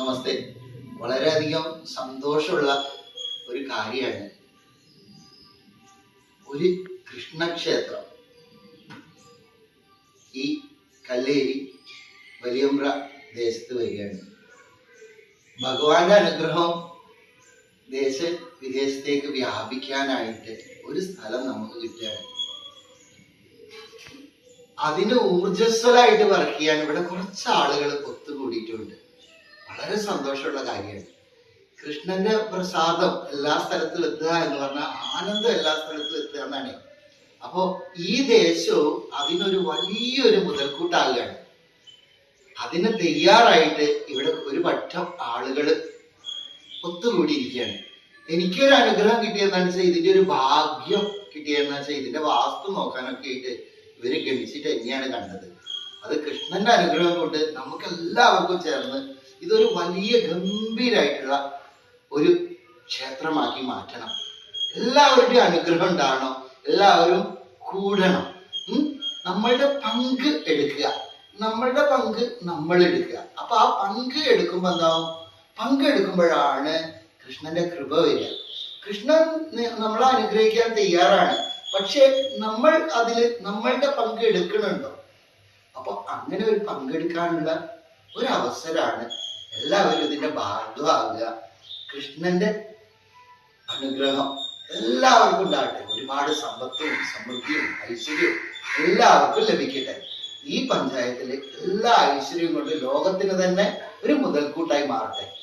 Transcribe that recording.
നമസ്തേ. വളരെയധികം സന്തോഷമുള്ള ഒരു കാര്യമാണ്. ഒരു കൃഷ്ണക്ഷേത്രം. ഈ കല്ലേരി വലിയമ്പ്ര ദേശത്ത് വരികയാണ്. ഭഗവാന്റെ അനുഗ്രഹം ദേശ വിദേശത്തേക്ക് വ്യാപിക്കാനായിട്ട് ഒരു സ്ഥലം നമുക്ക് കിട്ടുകയാണ്. അതിന് ഊർജസ്വലായിട്ട് വർക്ക് ചെയ്യാൻ ഇവിടെ കുറച്ച് ആളുകൾ ഒത്തുകൂടിയിട്ടുണ്ട്. വളരെ സന്തോഷമുള്ള കാര്യമാണ്. കൃഷ്ണന്റെ പ്രസാദം എല്ലാ സ്ഥലത്തും എത്തുക എന്ന് പറഞ്ഞാൽ ആനന്ദം എല്ലാ സ്ഥലത്തും എത്തുക എന്നാണ്. അപ്പോ ഈ ദേശവും അതിനൊരു വലിയൊരു മുതൽക്കൂട്ടാകുകയാണ്. അതിന് തയ്യാറായിട്ട് ഇവിടെ ഒരു പറ്റം ആളുകൾ ഒത്തുകൂടിയിരിക്കുകയാണ്. എനിക്കൊരു അനുഗ്രഹം കിട്ടിയെന്നാണ് വെച്ചാൽ ഇതിന്റെ ഒരു ഭാഗ്യം കിട്ടിയെന്നു വെച്ചാൽ ഇതിന്റെ വാസ്തു നോക്കാനൊക്കെ ആയിട്ട് ഇവർ ഗണിച്ചിട്ട് തന്നെയാണ് കണ്ടത്. അത് കൃഷ്ണന്റെ അനുഗ്രഹം കൊണ്ട് നമുക്ക് എല്ലാവർക്കും ചേർന്ന് ഇതൊരു വലിയ ഗംഭീരായിട്ടുള്ള ഒരു ക്ഷേത്രമാക്കി മാറ്റണം. എല്ലാവരുടെയും അനുഗ്രഹം ഉണ്ടാകണം. എല്ലാവരും കൂടണം? നമ്മളുടെ പങ്ക് എടുക്കുക. നമ്മളുടെ പങ്ക് നമ്മൾ എടുക്കുക. അപ്പൊ ആ പങ്ക് എടുക്കുമ്പോ എന്താവും പങ്കെടുക്കുമ്പോഴാണ് കൃഷ്ണന്റെ കൃപ വരിക. കൃഷ്ണൻ നമ്മളെ അനുഗ്രഹിക്കാൻ തയ്യാറാണ്. പക്ഷെ നമ്മൾ അതിൽ നമ്മളുടെ പങ്ക് എടുക്കണുണ്ടോ? അപ്പൊ അങ്ങനെ ഒരു പങ്കെടുക്കാനുള്ള ഒരു അവസരമാണ് എല്ലാവരും ഇതിന്റെ ഭാഗമാകുക. കൃഷ്ണന്റെ അനുഗ്രഹം എല്ലാവർക്കും ഉണ്ടാകട്ടെ. ഒരുപാട് സമ്പത്തും സമൃദ്ധിയും ഐശ്വര്യവും എല്ലാവർക്കും ലഭിക്കട്ടെ. ഈ പഞ്ചായത്തിലെ എല്ലാ ഐശ്വര്യവും കൊണ്ട് ലോകത്തിന് തന്നെ ഒരു മുതൽക്കൂട്ടായി മാറട്ടെ.